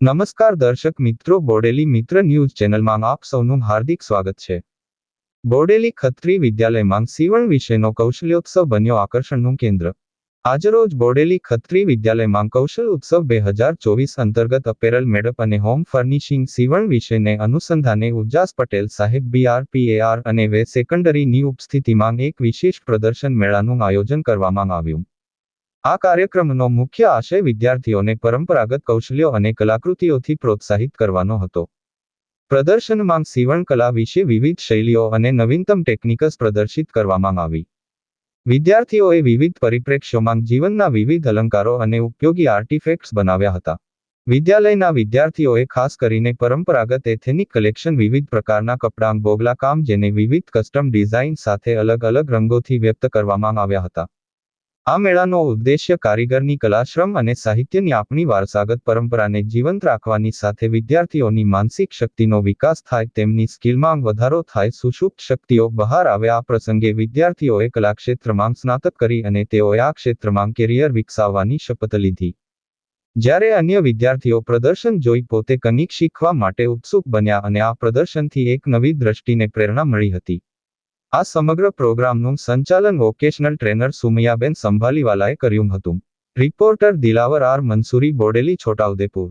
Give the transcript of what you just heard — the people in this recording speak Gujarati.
નમસ્કાર દર્શક મિત્રો, બોડેલી મિત્ર ન્યૂઝ ચેનલમાં આપ સૌનું હાર્દિક સ્વાગત છે. બોડેલી ખત્રી વિદ્યાલયમાં સીવણ વિશેનો કૌશલ્યોત્સવ બન્યો આકર્ષણનું કેન્દ્ર. આજરોજ બોડેલી ખત્રી વિદ્યાલયમાં કૌશલ ઉત્સવ બે હજાર ચોવીસ અંતર્ગત અપેરલ મેડપ અને હોમ ફર્નિશિંગ સીવણ વિશેને અનુસંધાને ઉજાસ પટેલ સાહેબ બીઆરપીએઆર અને વે સેકન્ડરીની ઉપસ્થિતિમાં એક વિશેષ પ્રદર્શન મેળાનું આયોજન કરવામાં આવ્યું. આ કાર્યક્રમનો મુખ્ય આશય વિદ્યાર્થીઓને પરંપરાગત કૌશલ્યો અને કલાકૃતિઓથી પ્રોત્સાહિત કરવાનો હતો. પ્રદર્શનમાં સીવણ કલા વિશે વિવિધ શૈલીઓ અને નવીનતમ ટેકનિકસ પ્રદર્શિત કરવામાં આવી. વિદ્યાર્થીઓએ વિવિધ પરિપ્રેક્ષ્યોમાં જીવનના વિવિધ અલંકારો અને ઉપયોગી આર્ટિફેક્ટ્સ બનાવ્યા હતા. વિદ્યાલયના વિદ્યાર્થીઓએ ખાસ કરીને પરંપરાગત એથેનિક કલેક્શન વિવિધ પ્રકારના કપડાં બોગલા કામ જેને વિવિધ કસ્ટમ ડિઝાઇન સાથે અલગ અલગ રંગોથી વ્યક્ત કરવામાં આવ્યા હતા. આ મેળાનો ઉદ્દેશ્ય કારીગરની કલાશ્રમ અને સાહિત્યની આપણી વારસાગત પરંપરાને જીવંત રાખવાની સાથે વિદ્યાર્થીઓની માનસિક શક્તિનો વિકાસ થાય, તેમની સ્કિલમાં વધારો થાય, સુષુપ્ત શક્તિઓ બહાર આવે, આ પ્રસંગે વિદ્યાર્થીઓએ કલાક્ષેત્રમાં સ્નાતક કરી અને તેઓએ આ ક્ષેત્રમાં કેરિયર વિકસાવવાની શપથ લીધી. જ્યારે અન્ય વિદ્યાર્થીઓ પ્રદર્શન જોઈ પોતે કનિક શીખવા માટે ઉત્સુક બન્યા અને આ પ્રદર્શનથી એક નવી દ્રષ્ટિને પ્રેરણા મળી હતી. આ સમગ્ર પ્રોગ્રામનું સંચાલન વોકેશનલ ટ્રેનર સુમૈયાબેન સંભાલીવાલાએ કર્યું હતું. Reporter Dilawar R Mansuri, Bodeli, Chhota Udepur.